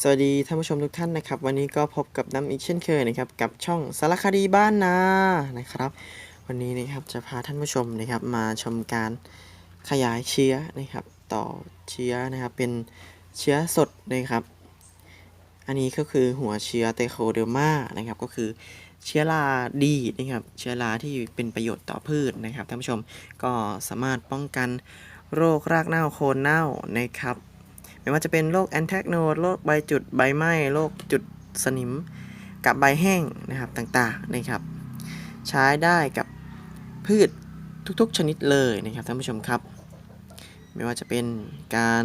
สวัสดีท่านผู้ชมทุกท่านนะครับ วันนี้ก็พบกับน้ำอีกเช่นเคยนะครับ กับช่องสารคดีบ้านนานะครับ วันนี้นะครับจะพาท่านผู้ชมนะครับมาชมการขยายเชื้อนะครับ ต่อเชื้อนะครับเป็นเชื้อสดนะครับ อันนี้ก็คือหัวเชื้อไตโคเดอร์มานะครับ ก็คือเชื้อราดีนะครับเชื้อราที่เป็นประโยชน์ต่อพืชนะครับท่านผู้ชมก็สามารถป้องกันโรครากเน่าโคนเน่านะครับ ไม่ว่าจะเป็นโรคแอนแทกโนดโรคใบจุดใบไหม้โรคจุดสนิม กับใบแห้งนะครับต่างๆนะครับ ใช้ได้กับพืชทุกๆชนิดเลยนะครับท่านผู้ชมครับ ไม่ว่าจะเป็นการ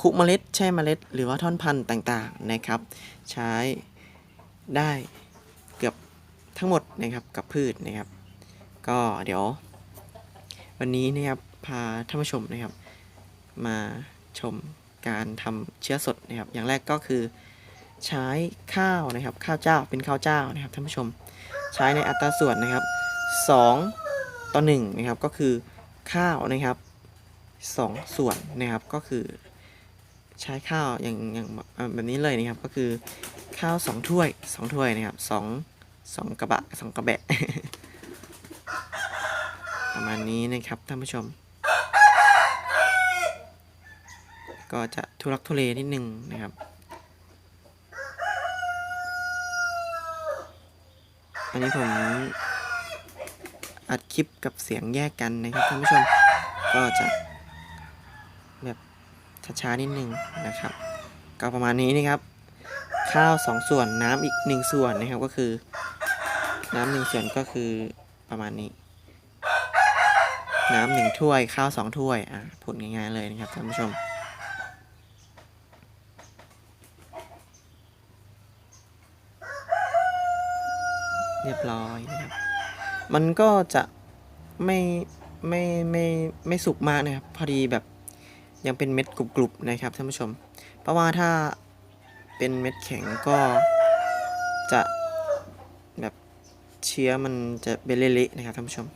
คุเมล็ดแช่เมล็ด หรือว่าท่อนพันธุ์ต่างๆนะครับ ใช้ได้เกือบทั้งหมดนะครับกับพืชนะครับ ก็เดี๋ยว วันนี้นะครับพาท่านผู้ชมนะครับมา ชมการทำเชื้อสดนะครับ อย่างแรกก็คือใช้ข้าวนะครับ ข้าวเจ้าเป็นข้าวเจ้านะครับท่านผู้ชม ใช้ในอัตราส่วนนะครับ 2 ต่อ1นะครับก็คือข้าวนะครับ 2 ส่วนนะครับก็คือ ใช้ข้าวอย่างอย่างแบบนี้เลยนะครับ ก็คือข้าว 2 ถ้วย 2 ถ้วยนะครับ2 2กระบะ2กระแบะประมาณนี้นะครับท่านผู้ชม ก็จะทุรักทุเลนิดนึงนะครับ อันนี้ผมอัดคลิปกับเสียงแยกกันนะครับท่านผู้ชมก็จะแบบช้าๆนิดนึงนะครับ ก็ประมาณนี้นะครับ ข้าว 2 ส่วนน้ำอีก 1 ส่วนนะครับก็คือน้ำหนึ่งส่วนก็คือประมาณนี้ น้ำหนึ่งถ้วยข้าวสองถ้วย อะพูดง่ายๆเลยนะครับท่านผู้ชม เรีย บร้อยนะครับ มันก็จะไม่ไม่ไม่ไม่สุกมากนะครับ พอดีแบบยังเป็นเม็ดกรุบๆนะครับท่านผู้ชม เพราะว่าถ้าเป็นเม็ดแข็งก็จะแบบเชื้อมันจะเป็นเละๆนะครับท่านผู้ชม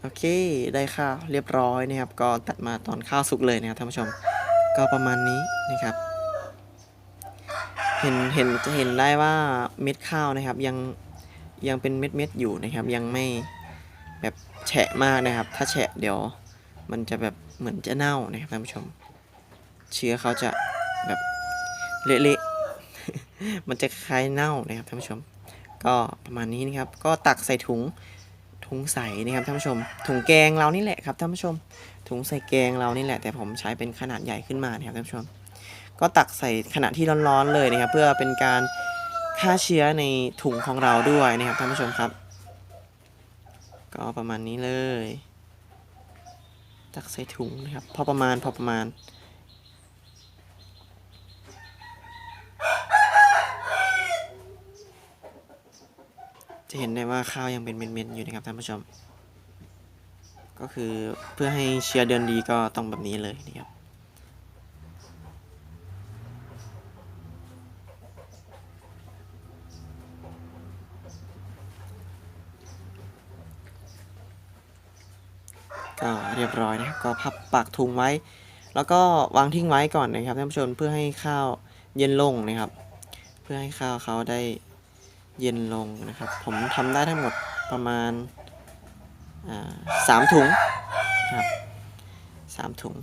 โอเคได้ข้าวเรียบร้อยนะครับ ก็ตัดมาตอนข้าวสุกเลยนะครับท่านผู้ชม ก็ประมาณนี้นะครับ เห็นเห็นจะเห็นได้ว่าเม็ดข้าวนะครับ ยังยังเป็นเม็ดเม็ดอยู่นะครับ ยังไม่แบบแฉะมากนะครับ ถ้าแฉะเดี๋ยวมันจะแบบเหมือนจะเน่านะครับท่านผู้ชม เชื้อเขาจะแบบเละๆมันจะคล้ายเน่านะครับท่านผู้ชม ก็ประมาณนี้นะครับ ก็ตักใส่ถุงถุงใสนะครับท่านผู้ชม ถุงแกงเรานี่แหละครับท่านผู้ชม ถุงใส่แกงเรานี่แหละ แต่ผมใช้เป็นขนาดใหญ่ขึ้นมานะครับท่านผู้ชม ก็ตักใส่ขณะที่ร้อนๆเลยนะครับ เพื่อเป็นการฆ่าเชื้อในถุงของเราด้วยนะครับท่านผู้ชมครับ ก็ประมาณนี้เลย ตักใส่ถุงนะครับ พอประมาณพอประมาณจะเห็นได้ว่าข้าวยังเป็นเม็ดๆอยู่นะครับท่านผู้ชม ก็คือเพื่อให้เชื้อเดินดีก็ต้องแบบนี้เลยนะครับ ก็เรียบร้อยนะก็พับปากถุงไว้ แล้วก็วางทิ้งไว้ก่อนนะครับท่านผู้ชมเพื่อให้ข้าวเย็นลงนะครับ เพื่อให้ข้าวเขาได้เย็นลงนะครับ ผมทำได้ทั้งหมดประมาณสามถุงครับสามถุง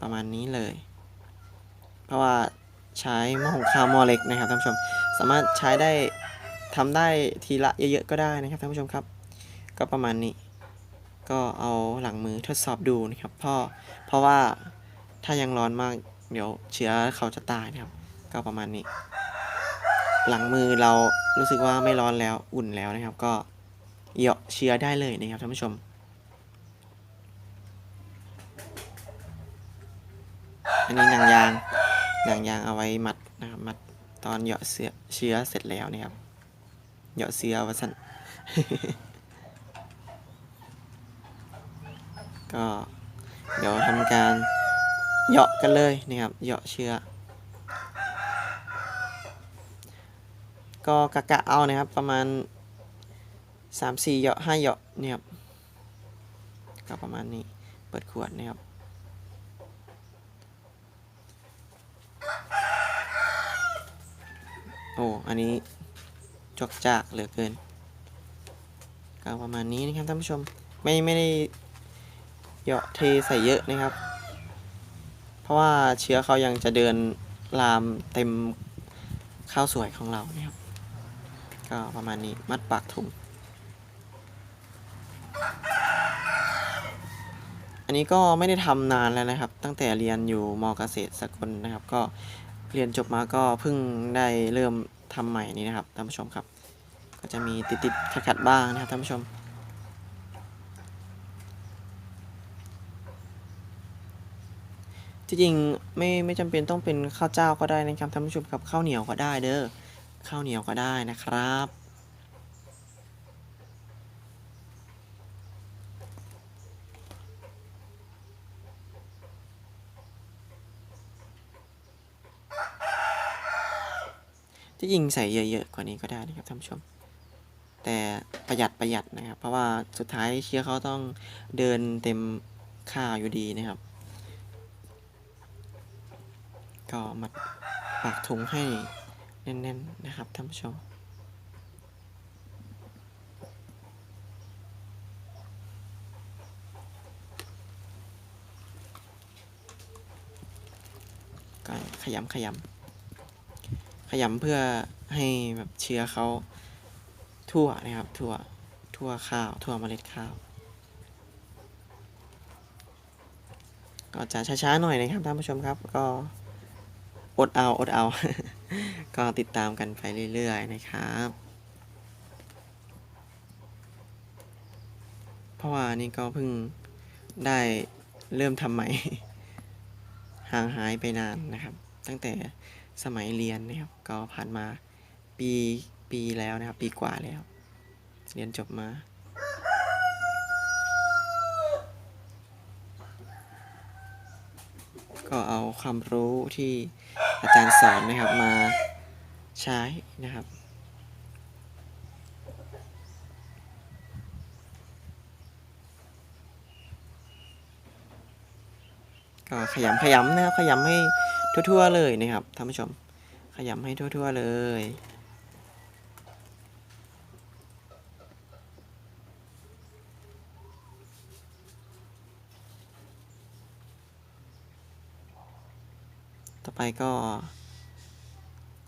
ประมาณนี้เลย เพราะว่าใช้หม้อหุงข้าวหม้อเล็กนะครับท่านผู้ชมสามารถใช้ได้ทำได้ทีละเยอะๆก็ได้นะครับท่านผู้ชมครับ ก็ประมาณนี้ ก็เอาหลังมือทดสอบดูนะครับเพราะเพราะว่าถ้ายังร้อนมากเดี๋ยวเชื้อเขาจะตายนะครับ ก็ประมาณนี้ หลังมือเรารู้สึกว่าไม่ร้อนแล้วอุ่นแล้วนะครับ ก็เหยาะเชื้อได้เลยนะครับท่านผู้ชมอันนี้หนังยางหนังยางเอาไว้มัดนะครับมัดตอนเหยาะเสื้อเชื้อเสร็จแล้วนะครับเหยาะเสื้อวัสัน ก็เดี๋ยวทำการเหยาะกันเลยนะครับเหยาะเชื้อ ก็กะกะเอานะครับประมาณสามสี่เหยาะห้าเหยาะเนี่ยครับก็ประมาณนี้เปิดขวดนะครับโอ้อันนี้จอกจากเหลือเกินก็ประมาณนี้นะครับท่านผู้ชมไม่ไม่ได้ เหยาะเทใส่เยอะนะครับ เพราะว่าเชื้อเขายังจะเดินลามเต็มข้าวสวยของเรานะครับ ก็ประมาณนี้มัดปากถุง อันนี้ก็ไม่ได้ทำนานแล้วนะครับ ตั้งแต่เรียนอยู่มเกษตรสกลนะครับ ก็เรียนจบมาก็เพิ่งได้เริ่มทำใหม่นี้นะครับท่านผู้ชมครับ ก็จะมีติดติดขัดขัดๆบ้างนะครับท่านผู้ชม จริงไม่ไม่จำเป็นต้องเป็นข้าวเจ้าก็ได้นะครับท่านผู้ชมครับข้าวเหนียวก็ได้เด้อข้าวเหนียวก็ได้นะครับ ที่จริงใส่เยอะๆกว่านี้ก็ได้นะครับท่านผู้ชม แต่ประหยัดประหยัดนะครับ เพราะว่าสุดท้ายเชื้อเขาต้องเดินเต็มข้าวอยู่ดีนะครับ ก็มัดปากถุงให้แน่นๆนะครับท่านผู้ชมก็ขยำขยำขยำเพื่อให้แบบเชื้อเขาทั่วนะครับทั่วทั่วข้าวทั่วเมล็ดข้าว ก็จะช้าๆหน่อยนะครับท่านผู้ชมครับก็ อดเอาอดเอา ก็ติดตามกันไปเรื่อยๆนะครับ เพราะว่านี่ก็เพิ่งได้เริ่มทำใหม่ ห่างหายไปนานนะครับ ตั้งแต่สมัยเรียนนะครับ ก็ผ่านมาปีปีแล้วนะครับ ปีกว่าแล้ว เรียนจบมาก็เอาความรู้ที่ อาจารย์สอนนะครับมาใช้นะครับ ก็ขยำขยำนะครับขยำให้ทั่วๆเลยนะครับท่านผู้ชม ขยำให้ทั่วๆเลย ไปก็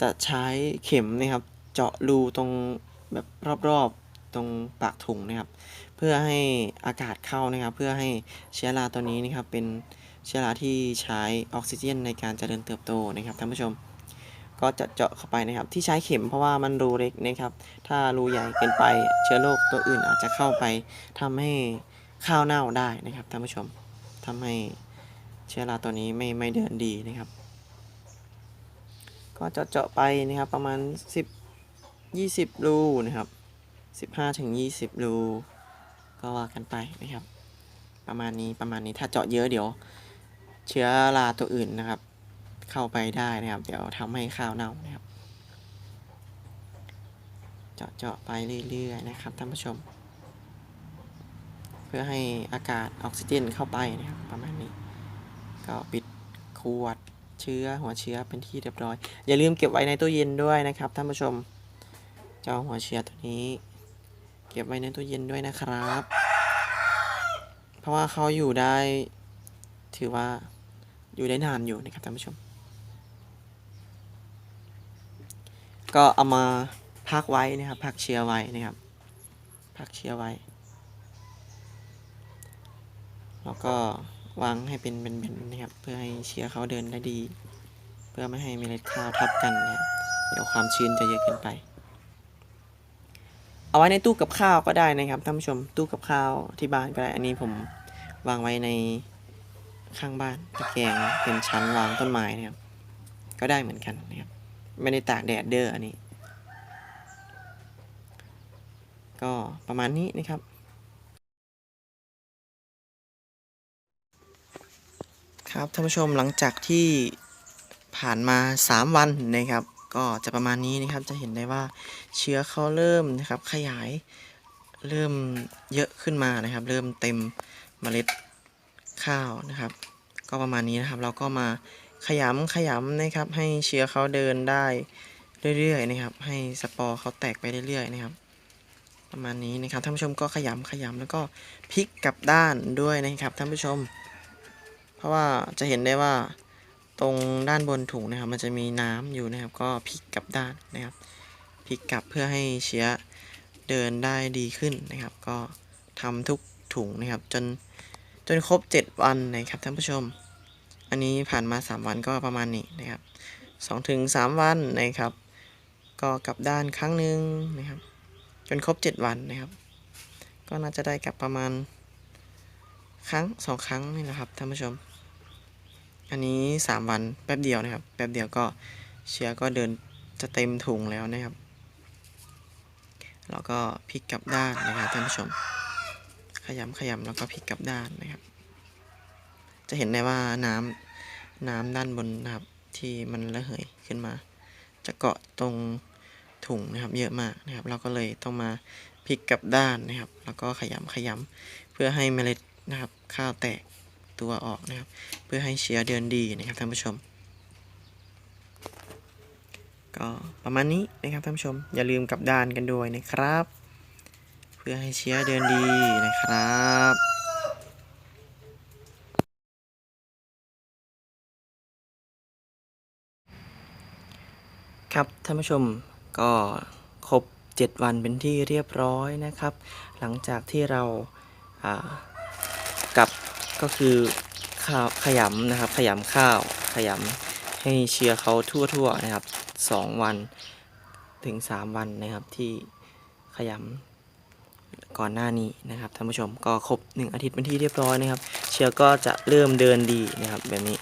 จะใช้เข็มนะครับ เจาะรูตรงแบบรอบๆตรงปากถุงนะครับ เพื่อให้อากาศเข้านะครับ เพื่อให้เชื้อราตัวนี้นะครับ เป็นเชื้อราที่ใช้ออกซิเจนในการเจริญเติบโตนะครับท่านผู้ชม ก็จะเจาะเข้าไปนะครับ ที่ใช้เข็มเพราะว่ามันรูเล็กนะครับ ถ้ารูใหญ่เกินไปเชื้อโรคตัวอื่นอาจจะเข้าไปทำให้ข้าวเน่าได้นะครับท่านผู้ชมทำให้เชื้อราตัวนี้ไม่ไม่เดินดีนะครับ ก็เจาะเจาะไปนะครับประมาณ 10 20 รูนะครับ 15ถึง20 รู ก็ว่ากันไปนะครับ ประมาณนี้ประมาณนี้ถ้าเจาะเยอะเดี๋ยว เชื้อราตัวอื่นนะครับ เข้าไปได้นะครับ เดี๋ยวทำให้ข้าวเน่านะครับ เจาะเจาะไปเรื่อยๆนะครับท่านผู้ชม เพื่อให้อากาศออกซิเจนเข้าไปนะครับ ประมาณนี้ ก็ปิดขวด เชื้อหัวเชื้อเป็นที่เรียบร้อย อย่าลืมเก็บไว้ในตู้เย็นด้วยนะครับท่านผู้ชมเจ้าหัวเชื้อตัวนี้ เก็บไว้ในตู้เย็นด้วยนะครับ เพราะว่าเขาอยู่ได้ ถือว่าอยู่ได้นานอยู่นะครับท่านผู้ชม ก็เอามาพักไว้นะครับพักเชื้อไว้นะครับพักเชื้อไว้ แล้วก็ วางให้เป็นเป็นๆนะครับ เพื่อให้เชื้อเขาเดินได้ดี เพื่อไม่ให้เมล็ดข้าวทับกันนะครับเดี๋ยวความชื้นจะเยอะเกินไป เอาไว้ในตู้กับข้าวก็ได้นะครับท่านผู้ชมตู้กับข้าวที่บ้านก็ได้อันนี้ผมวางไว้ในข้างบ้านตะแกรงเป็นชั้นวางต้นไม้นะครับ ก็ได้เหมือนกันนะครับไม่ได้ตากแดดเด้ออันนี้ ก็ประมาณนี้นะครับ ครับท่านผู้ชมหลังจากที่ผ่านมา 3 วันนะครับ ก็จะประมาณนี้นะครับจะเห็นได้ว่าเชื้อเขาเริ่มนะครับขยายเริ่มเยอะขึ้นมานะครับ เริ่มเต็มเมล็ดข้าวนะครับ ก็ประมาณนี้นะครับเราก็มาขยำขยำนะครับ ให้เชื้อเขาเดินได้เรื่อยๆนะครับ ให้สปอร์เขาแตกไปเรื่อยๆนะครับ ประมาณนี้นะครับท่านผู้ชมก็ขยำขยำแล้วก็พลิกกลับด้านด้วยนะครับท่านผู้ชม เพราะว่าจะเห็นได้ว่าตรงด้านบนถุงนะครับ มันจะมีน้ำอยู่นะครับ ก็พลิกกลับด้านนะครับพลิกกลับเพื่อให้เชื้อเดินได้ดีขึ้นนะครับ ก็ทำทุกถุงนะครับ จนจนครบ 7 วันนะครับท่านผู้ชม อันนี้ผ่านมา 3 วันก็ประมาณนี้นะครับ2ถึง3วันนะครับ ก็กลับด้านครั้งหนึ่งนะครับ จนครบ 7 วันนะครับ ก็น่าจะได้กลับประมาณครั้งสองครั้งนี่นะครับท่านผู้ชม อันนี้ 3 วันแป๊บเดียวนะครับ แป๊บเดียวก็เชื้อก็เดินจะเต็มถุงแล้วนะครับ แล้วก็พลิกกลับด้านนะครับท่านผู้ชม ขยำขยำแล้วก็พลิกกลับด้านนะครับ จะเห็นได้ว่าน้ำน้ำด้านบนนะครับ ที่มันระเหยขึ้นมา จะเกาะตรงถุงนะครับ เยอะมากนะครับ เราก็เลยต้องมาพลิกกลับด้านนะครับ แล้วก็ขยำขยำเพื่อให้เมล็ดนะครับ ข้าวแตก ตัวออกนะครับ เพื่อให้เชื้อเดินดีนะครับท่านผู้ชม ก็ประมาณนี้นะครับท่านผู้ชม อย่าลืมกลับด้านกันด้วยนะครับ เพื่อให้เชื้อเดินดีนะครับครับท่านผู้ชมก็ครบ 7 วันเป็นที่เรียบร้อยนะครับ หลังจากที่เราา ก็คือข้าวขยำนะครับ ขยำข้าวขยำให้เชื้อเขาทั่วๆนะครับ 2 วันถึง 3 วันนะครับที่ขยำก่อนหน้านี้นะครับท่านผู้ชมก็ครบ 1 อาทิตย์เป็นที่เรียบร้อยนะครับ เชื้อก็จะเริ่มเดินดีนะครับ แบบนี้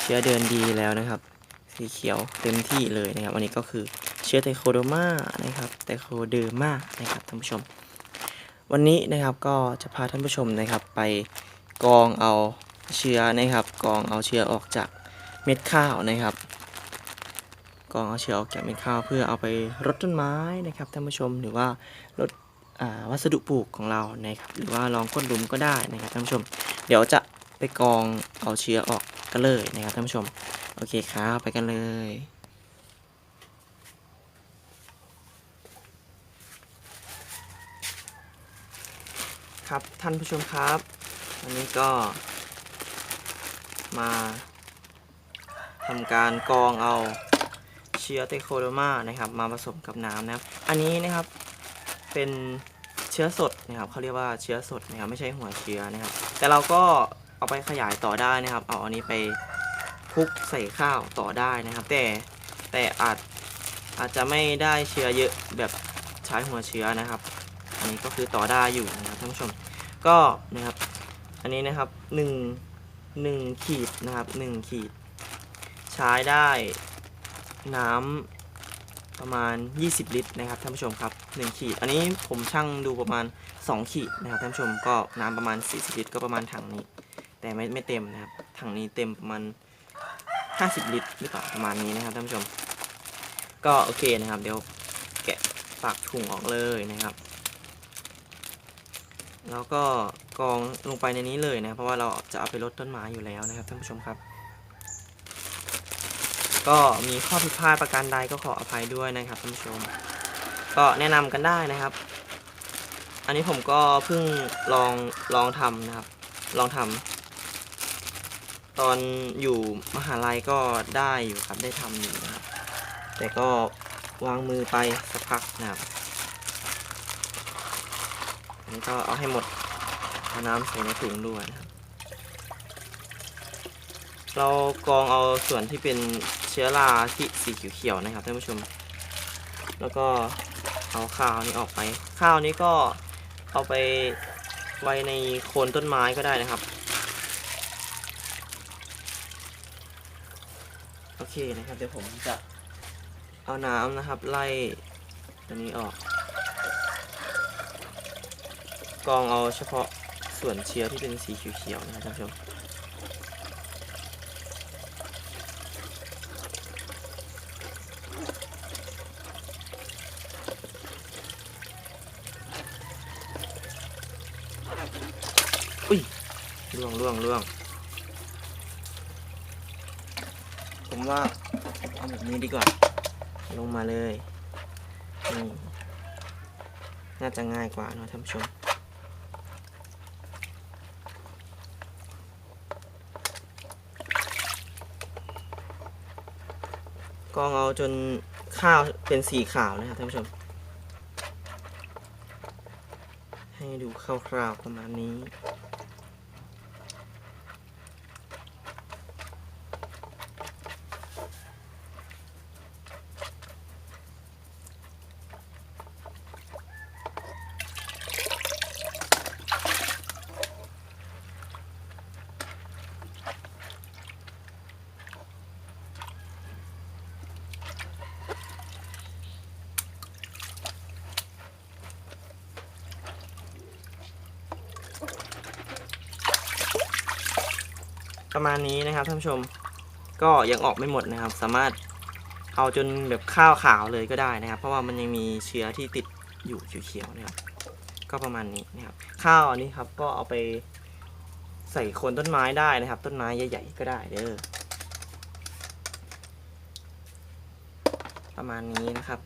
เชื้อเดินดีแล้วนะครับ สีเขียวเต็มที่เลยนะครับอันนี้ก็คือเชื้อไทโคโดมานะครับไทโคเดอร์มานะครับท่านผู้ชม วันนี้นะครับก็จะพาท่านผู้ชมนะครับไป กองเอาเชื้อนะครับ กองเอาเชื้อออกจากเม็ดข้าวนะครับ กองเอาเชื้อออกจากเม็ดข้าว เพื่อเอาไปรดต้นไม้นะครับท่านผู้ชมหรือว่ารดวัสดุปลูกของเรานะครับ หรือว่าลองก้นหลุมก็ได้นะครับท่านผู้ชม เดี๋ยวจะไปกองเอาเชื้อออกกันเลยนะครับท่านผู้ชม โอเคครับไปกันเลยครับท่านผู้ชมครับ วันนี้ก็ มาทำการกรองเอาเชื้อเตโคโดมานะครับ มาผสมกับน้ำนะครับ อันนี้นะครับเป็นเชื้อสดนะครับเขาเรียกว่าเชื้อสดนะครับไม่ใช่หัวเชื้อนะครับ แต่เราก็เอาไปขยายต่อได้นะครับ เอาอันนี้ไปคลุกใส่ข้าวต่อได้นะครับ แต่แต่อาจอาจจะไม่ได้เชื้อเยอะแบบใช้หัวเชื้อนะครับ อันนี้ก็คือต่อได้อยู่นะครับท่านผู้ชมก็นะครับ อันนี้นะครับหนึ่งหนึ่งขีดนะครับหนึ่งขีด ใช้ได้น้ำประมาณ 20 ลิตรนะครับท่านผู้ชมครับ1ขีด อันนี้ผมชั่งดูประมาณ 2 ขีดนะครับท่านผู้ชมก็น้ำประมาณ 40 ลิตร ก็ประมาณถังนี้ แต่ไม่ไม่เต็มนะครับถังนี้เต็มประมาณ 50 ลิตรหรือเปล่าประมาณนี้นะครับท่านผู้ชม ก็โอเคนะครับ เดี๋ยวแกะปากถุงออกเลยนะครับ แล้วก็กองลงไปในนี้เลยนะเพราะว่าเราจะเอาไปรดต้นไม้อยู่แล้วนะครับท่านผู้ชมครับ ก็มีข้อผิดพลาดประการใดก็ขออภัยด้วยนะครับท่านผู้ชม ก็แนะนำกันได้นะครับ อันนี้ผมก็เพิ่งลองลองทำนะครับ ลองทำตอนอยู่มหาลัยก็ได้อยู่ครับได้ทำอยู่นะครับแต่ก็วางมือไปสักพักนะครับ นี้ก็เอาให้หมดเอาน้ำใส่ในถุงด้วยนะครับ เรากรองเอาส่วนที่เป็นเชื้อราที่สีเขียวๆนะครับท่านผู้ชม แล้วก็เอาข้าวนี้ออกไป ข้าวนี้ก็เอาไปไว้ในโคนต้นไม้ก็ได้นะครับ โอเคนะครับเดี๋ยวผมจะเอาน้ำนะครับ ไล่ตัวนี้ออก กองเอาเฉพาะส่วนเชื้อที่เป็นสีเขียวๆนะครับท่านผู้ชมอุ้ยล่วงล่วงล่วงผมว่าเอาแบบนี้ดีกว่า ลงมาเลยนี่น่าจะง่ายกว่าเนอะท่านผู้ชม กองเอาจนข้าวเป็นสีขาวนะครับท่านผู้ชม ให้ดูคร่าวๆประมาณนี้ ประมาณนี้นะครับท่านผู้ชมก็ยังออกไม่หมดนะครับ สามารถเอาจนแบบข้าวขาวเลยก็ได้นะครับ เพราะว่ามันยังมีเชื้อที่ติดอยู่เขียวๆนะครับก็ประมาณนี้นะครับ ข้าวอันนี้ครับก็เอาไปใส่โคนต้นไม้ได้นะครับ ต้นไม้ใหญ่ๆก็ได้เด้อประมาณนี้นะครับ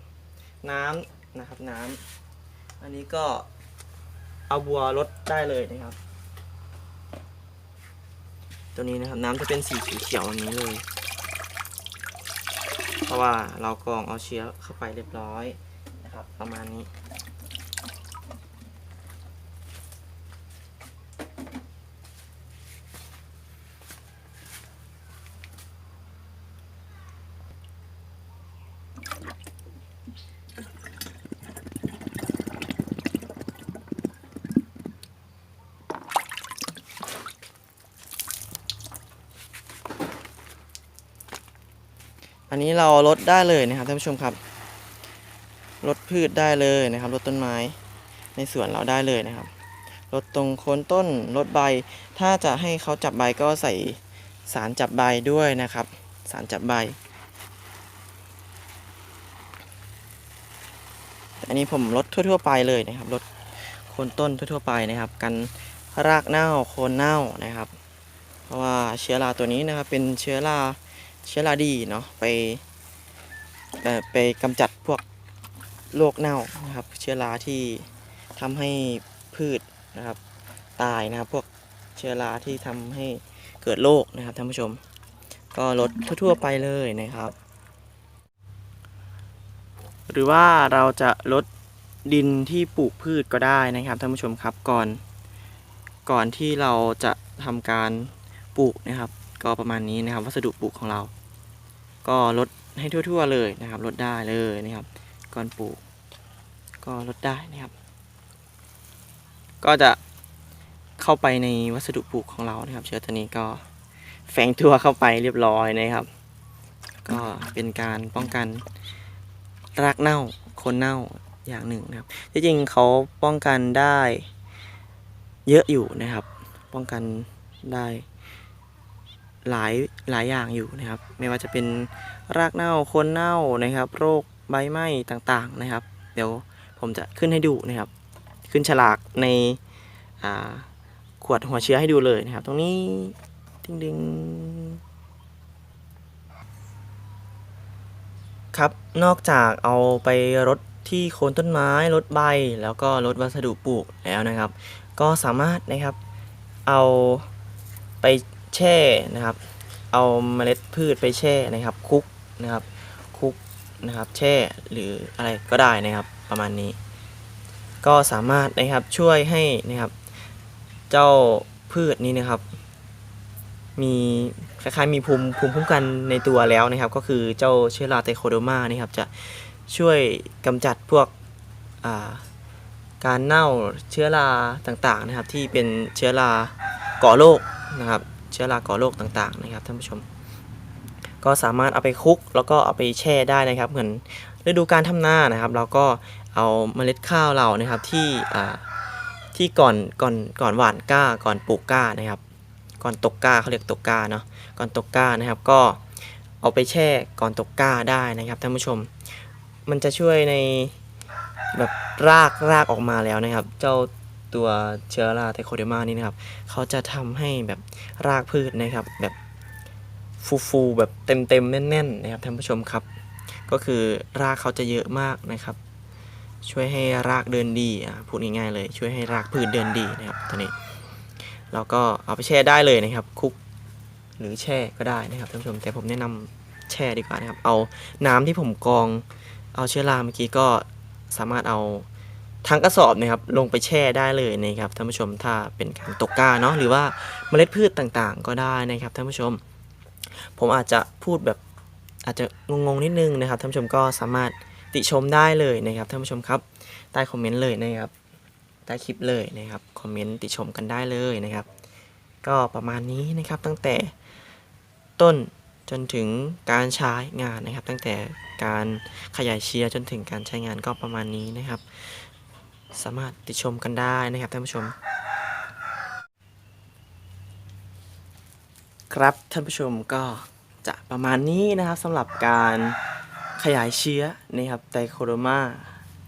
น้ำนะครับน้ำอันนี้ก็เอาบัวลดได้เลยนะครับ ตัวนี้นะครับ น้ำจะเป็นสีเขียวๆอย่างนี้เลย เพราะว่าเรากรองเอาเชื้อเข้าไปเรียบร้อยนะครับ ประมาณนี้ นนี้เราลดได้เลยนะครับท่านผู้ชมครับลดพืชได้เลยนะครับลดต้นไม้ ในสวนเราได้เลยนะครับลดตรงโคนต้นลดใบ ถ้าจะให้เขาจับใบก็ใส่สารจับใบด้วยนะครับ สารจับใบอันนี้ผมลดทั่ว ๆ ไปเลยนะครับลดโคนต้นทั่ว ๆ ไปนะครับ กันรากเน่าโคนเน่านะครับ เพราะว่าเชื้อราตัวนี้นะครับเป็นเชื้อรา เชื้อราดีเนาะไปไปกำจัดพวกโรคเน่านะครับเชื้อราที่ทำให้พืชนะครับตายนะครับพวกเชื้อราที่ทำให้เกิดโรคนะครับท่านผู้ชม ก็ลดทั่วๆไปเลยนะครับ หรือว่าเราจะลดดินที่ปลูกพืชก็ได้นะครับท่านผู้ชมครับก่อน ก่อนที่เราจะทำการปลูกนะครับ ก็ประมาณนี้นะครับ วัสดุปลูกของเรา ก็ลดให้ทั่ว ๆ เลยนะครับลดได้เลยนะครับก่อนปลูก ก็ลดได้นะครับ ก็จะเข้าไปในวัสดุปลูกของเรานะครับ เชื้อตัวนี้ก็แฝงตัวเข้าไปเรียบร้อยนะครับ ก็เป็นการป้องกันรากเน่าคนเน่าอย่างหนึ่งนะครับที่จริงเขาป้องกันได้เยอะอยู่นะครับ ป้องกันได้ หลายหลายอย่างอยู่นะครับ ไม่ว่าจะเป็นรากเน่าโคนเน่านะครับ โรคใบไหม้ต่างๆนะครับ เดี๋ยวผมจะขึ้นให้ดูนะครับ ขึ้นฉลากในาขวดหัวเชื้อให้ดูเลยนะครับ ตรงนี้ดิ้งดิงครับนอกจากเอาไปรดที่โคนต้นไม้ลดใบแล้วก็ลดวัสดุปลูกแล้วนะครับ ก็สามารถนะครับเอาไป แช่นะครับ เอาเมล็ดพืชไปแช่นะครับคุกนะครับคุกนะครับแช่หรืออะไรก็ได้นะครับประมาณนี้ ก็สามารถนะครับช่วยให้นะครับเจ้าพืชนี้นะครับ มีคล้ายๆมีภูมิภูมิคุ้มกันในตัวแล้วนะครับ ก็คือเจ้าเชื้อราไตโคโดมานี่ครับ จะช่วยกำจัดพวกาการเน่าเชื้อราต่างๆนะครับ ที่เป็นเชื้อราก่อโรคนะครับ ชื้อราก่อโรคต่างๆนะครับท่านผู้ชม ก็สามารถเอาไปคลุกแล้วก็เอาไปแช่ได้นะครับ เหมือนฤดูการทำนานะครับ เราก็เอาเมล็ดข้าวเรานะครับที่ที่ก่อนก่อนก่อนหว่านก้าก่อนปลูกก้านะครับ ก่อนตกก้าเขาเรียกตกก้าเนาะก่อนตกก้านะครับ ก็เอาไปแช่ก่อนตกก้าได้นะครับท่านผู้ชม มันจะช่วยในแบบรากรากออกมาแล้วนะครับ เจ้า ตัวเชื้อราไทโคเดมานี่นะครับ เขาจะทำให้แบบรากพืชนะครับ แบบฟูๆแบบเต็มๆแน่นๆนะครับท่านผู้ชมครับ ก็คือรากเขาจะเยอะมากนะครับ ช่วยให้รากเดินดีอะพูดง่ายๆเลย ช่วยให้รากพืชเดินดีนะครับตัวนี้เราก็เอาไปแช่ได้เลยนะครับคลุกหรือแช่ก็ได้นะครับท่านผู้ชมแต่ผมแนะนำแช่ดีกว่านะครับ เอาน้ำที่ผมกรอง เอาเชื้อราเมื่อกี้ก็สามารถเอา ทั้งกระสอบนะครับลงไปแช่ได้เลยนะครับท่านผู้ชมถ้าเป็นการตกก้าเนาะหรือว่าเมล็ดพืชต่างๆ ก็ได้นะครับท่านผู้ชม ผมอาจจะพูดแบบอาจจะงงๆนิดนึงนะครับท่านผู้ชมก็สามารถติชมได้เลยนะครับท่านผู้ชมครับใต้คอมเมนต์เลยนะครับใต้คลิปเลยนะครับคอมเมนต์ติชมกันได้เลยนะครับ ก็ประมาณนี้นะครับตั้งแต่ต้นจนถึงการใช้งานนะครับ ตั้งแต่การขยายเชียร์จนถึงการใช้งานก็ประมาณนี้นะครับ สามารถติชมกันได้นะครับท่านผู้ชม ครับท่านผู้ชมก็จะประมาณนี้นะครับสำหรับการขยายเชื้อนะครับไตโคโดมา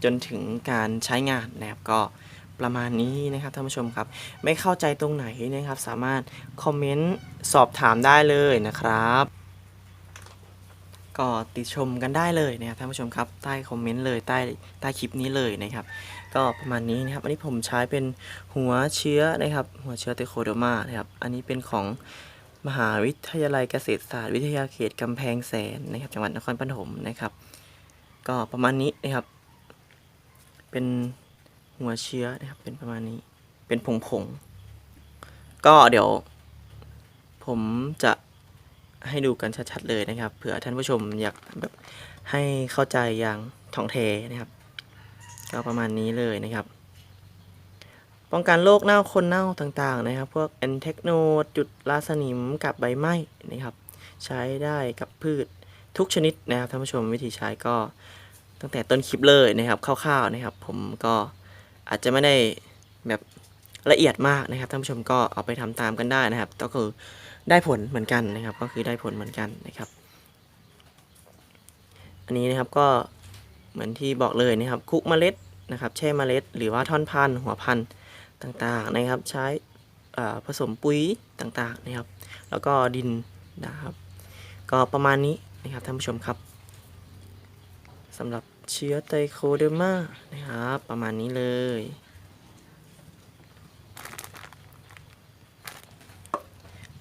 จนถึงการใช้งานนะครับก็ประมาณนี้นะครับท่านผู้ชมครับ ไม่เข้าใจตรงไหนนะครับ สามารถคอมเมนต์สอบถามได้เลยนะครับ ก็ติชมกันได้เลยนะครับท่านผู้ชมครับใต้คอมเมนต์เลยใต้ใต้คลิปนี้เลยนะครับ ก็ประมาณนี้นะครับ อันนี้ผมใช้เป็นหัวเชื้อนะครับ หัวเชื้อไตโคโดมานะครับ อันนี้เป็นของมหาวิทยาลัยเกษตรศาสตร์วิทยาเขตกำแพงแสนนะครับ จังหวัดนครปฐมนะครับ ก็ประมาณนี้นะครับ เป็นหัวเชื้อนะครับ เป็นประมาณนี้ เป็นผงผงๆก็เดี๋ยว ผมจะ ให้ดูกันชัดๆเลยนะครับ เผื่อท่านผู้ชมอยากแบบให้เข้าใจอย่างท่องเทนะครับ ก็ประมาณนี้เลยนะครับ ป้องกันโรคเน่าคนเน่าต่างๆนะครับ พวกแอนเทคโนจุดราสนิมกับใบไม้นะครับ ใช้ได้กับพืชทุกชนิดนะครับท่านผู้ชมวิธีใช้ก็ตั้งแต่ต้นคลิปเลยนะครับคร่าวๆนะครับ ผมก็อาจจะไม่ได้แบบละเอียดมากนะครับท่านผู้ชมก็เอาไปทำตามกันได้นะครับ ก็คือ ได้ผลเหมือนกันนะครับ ก็คือได้ผลเหมือนกันนะครับ อันนี้นะครับก็เหมือนที่บอกเลยนะครับ คุกเมล็ดนะครับ แช่เมล็ด หรือว่าท่อนพันธุ์หัวพันธุ์ต่างๆนะครับ ใช้ผสมปุ๋ยต่างๆนะครับ แล้วก็ดินนะครับ ก็ประมาณนี้นะครับท่านผู้ชมครับสำหรับเชื้อไตโคเดอร์มานะครับ ประมาณนี้เลย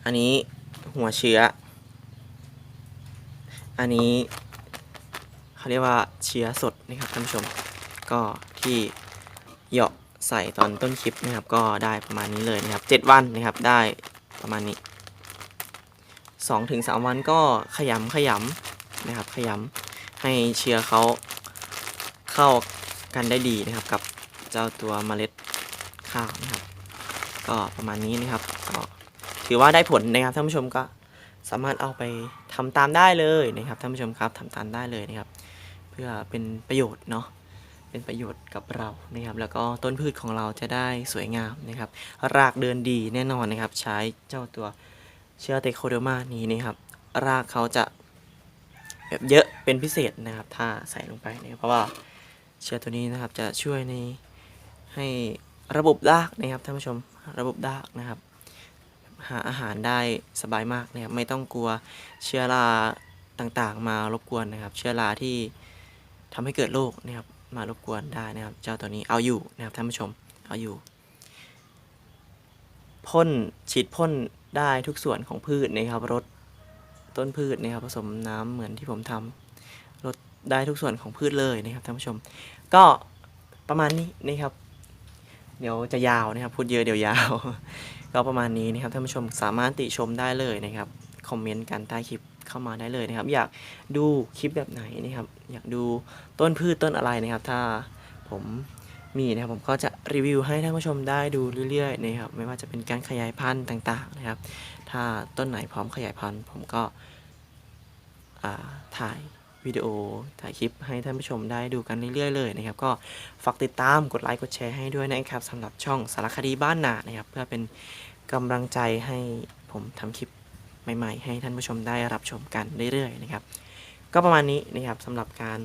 อันนี้หัวเชื้อ อันนี้เขาเรียกว่าเชื้อสดนะครับท่านผู้ชม ก็ที่เหยาะใส่ตอนต้นคลิปนะครับ ก็ได้ประมาณนี้เลยนะครับ 7 วันนะครับได้ประมาณนี้ 2-3ถึง3วันก็ขยำขยำนะครับ ขยำให้เชื้อเขาเข้ากันได้ดีนะครับกับเจ้าตัวเมล็ดข้าวนะครับ ก็ประมาณนี้นะครับก็ ถือว่าได้ผลนะครับท่านผู้ชมก็สามารถเอาไปทำตามได้เลยนะครับท่านผู้ชมครับทำตามได้เลยนะครับ เพื่อเป็นประโยชน์เนาะเป็นประโยชน์กับเรานะครับ แล้วก็ต้นพืชของเราจะได้สวยงามนะครับ รากเดินดีแน่นอนนะครับ ใช้เจ้าตัวเชื้อเตโคเดอร์มานี้นะครับ รากเขาจะแบบเยอะเป็นพิเศษนะครับ ถ้าใส่ลงไปนะครับเพราะว่าเชื้อตัวนี้นะครับจะช่วยในให้ระบบรากนะครับท่านผู้ชมระบบรากนะครับ หาอาหารได้สบายมากนะครับ ไม่ต้องกลัวเชื้อราต่างๆ มารบกวนนะครับ เชื้อราที่ทำให้เกิดโรคนะครับ มารบกวนได้นะครับ เจ้าตัวนี้เอาอยู่นะครับท่านผู้ชมเอาอยู่พ่นฉีดพ่นได้ทุกส่วนของพืชนะครับรดต้นพืชนะครับผสมน้ำเหมือนที่ผมทำรดได้ทุกส่วนของพืชเลยนะครับท่านผู้ชม ก็ประมาณนี้นะครับ เดี๋ยวจะยาวนะครับ พูดเยอะเดี๋ยวยาว ก็ประมาณนี้นะครับท่านผู้ชมสามารถติชมได้เลยนะครับคอมเมนต์กันใต้คลิปเข้ามาได้เลยนะครับ อยากดูคลิปแบบไหนนะครับ อยากดูต้นพืชต้นอะไรนะครับ ถ้าผมมีนะครับผมก็จะรีวิวให้ท่านผู้ชมได้ดูเรื่อยๆนะครับ ไม่ว่าจะเป็นการขยายพันธุ์ต่างๆนะครับ ถ้าต้นไหนพร้อมขยายพันธุ์ ผมก็ถ่าย วิดีโอถ่ายคลิปให้ท่านผู้ชมได้ดูกันเรื่อยๆเลยนะครับ ก็ฝากติดตามกดไลค์กดแชร์ให้ด้วยนะครับสำหรับช่องสารคดีบ้านนานะครับ เพื่อเป็นกำลังใจให้ผมทำคลิปใหม่ ๆ ให้ท่านผู้ชมได้รับชมกันเรื่อยๆนะครับ ก็ประมาณนี้นะครับสำหรับการ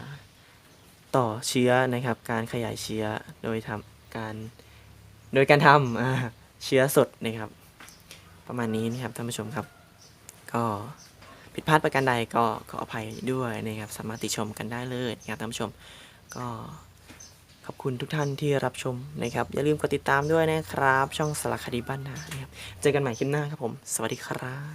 าต่อเชื้อนะครับ การขยายเชื้อโดยทำการโดยการทำเชื้อสดนะครับ ประมาณนี้นะครับท่านผู้ชมครับ ก็ ผิดพลาดประการใดก็ขออภัยด้วยนะครับ สามารถติชมกันได้เลยนะครับท่านผู้ชมก็ขอบคุณทุกท่านที่รับชมนะครับ อย่าลืมกดติดตามด้วยนะครับ ช่องสารคดีบ้านนานะครับ เจอกันใหม่คลิปหน้าครับผม สวัสดีครับ